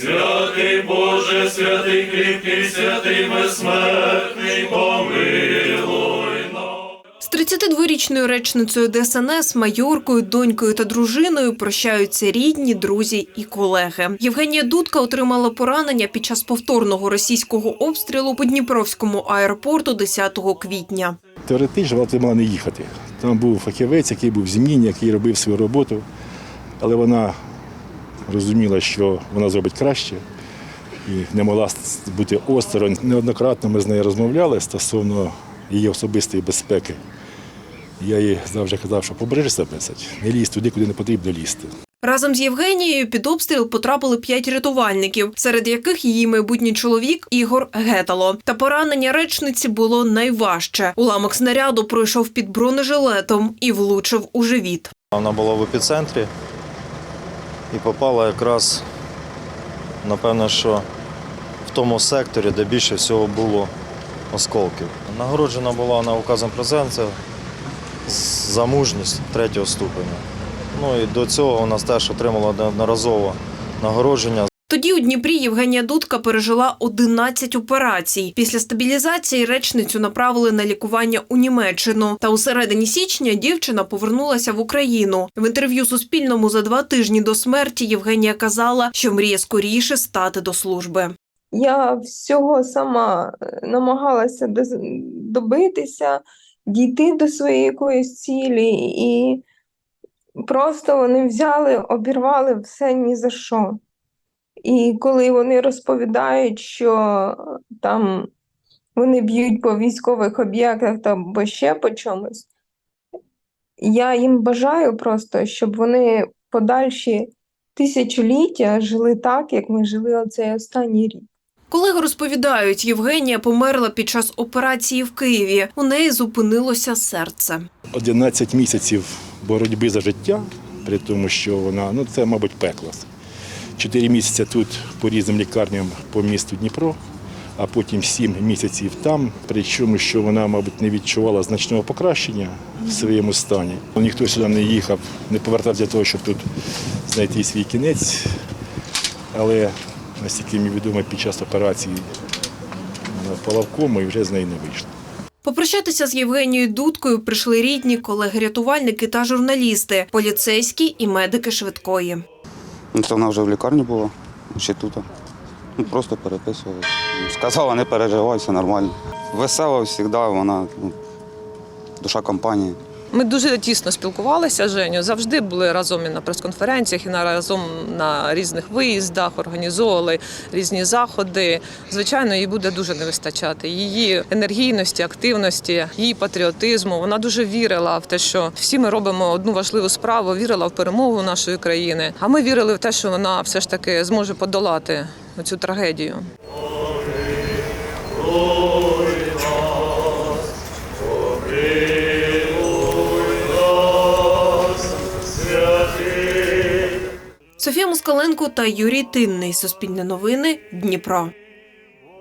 Святий Боже, святий кріпкий, святий безсмертний, помилуй нас. З 32-річною речницею ДСНС, майоркою, донькою та дружиною прощаються рідні, друзі і колеги. Євгенія Дудка отримала поранення під час повторного російського обстрілу по Дніпровському аеропорту 10 квітня. Теоретично вона мала не їхати. Там був фахівець, який був в зміні, який робив свою роботу, але вона розуміла, що вона зробить краще і не могла бути осторонь. Неоднократно ми з нею розмовляли стосовно її особистої безпеки. Я їй завжди казав, що побережи себе, не лізь туди, куди не потрібно лізти. Разом з Євгенією під обстріл потрапили п'ять рятувальників, серед яких її майбутній чоловік Ігор Гетало. Та поранення речниці було найважче. Уламок снаряду пройшов під бронежилетом і влучив у живіт. Вона була в епіцентрі і попала якраз, напевно, що в тому секторі, де більше всього було осколків. Нагороджена була вона указом президента за мужність третього ступеня. Ну і до цього вона теж отримала неодноразово нагородження Тоді у Дніпрі Євгенія Дудка пережила 11 операцій. Після стабілізації речницю направили на лікування у Німеччину. Та у середині січня дівчина повернулася в Україну. В інтерв'ю Суспільному за два тижні до смерті Євгенія казала, що мріє скоріше стати до служби. Я всього сама е, намагалася добитися, дійти до своєї якоїсь цілі, і просто вони взяли, обірвали все ні за що. І коли вони розповідають, що там вони б'ють по військових об'єктах або ще по чомусь, я їм бажаю просто, щоб вони подальші тисячоліття жили так, як ми жили оцей останній рік. Колеги розповідають, Євгенія померла під час операції в Києві. У неї зупинилося серце. 11 місяців боротьби за життя, при тому, що вона, ну це, мабуть, пекло. Чотири місяці тут по різним лікарням по місту Дніпро, а потім сім місяців там. Причому, що вона, мабуть, не відчувала значного покращення в своєму стані. Ніхто сюди не їхав, не повертався для того, щоб тут знайти свій кінець. Але наскільки мені відомо, під час операції впала в кому і вже з неї не вийшла. Попрощатися з Євгенією Дудкою прийшли рідні, колеги-рятувальники та журналісти, поліцейські і медики швидкої. Ну, Це вона вже в лікарні була, ще тут. Ну, просто переписували. Сказала, не переживай, все нормально. Весела завжди, вона ну, душа компанії. Ми дуже тісно спілкувалися з Женю, завжди були разом і на прес-конференціях, і на разом на різних виїздах, організовували різні заходи. Звичайно, їй буде дуже не вистачати її енергійності, активності, її патріотизму. Вона дуже вірила в те, що всі ми робимо одну важливу справу, вірила в перемогу нашої країни. А ми вірили в те, що вона все ж таки зможе подолати цю трагедію. Софія Москаленко та Юрій Тинний. Суспільне новини. Дніпро.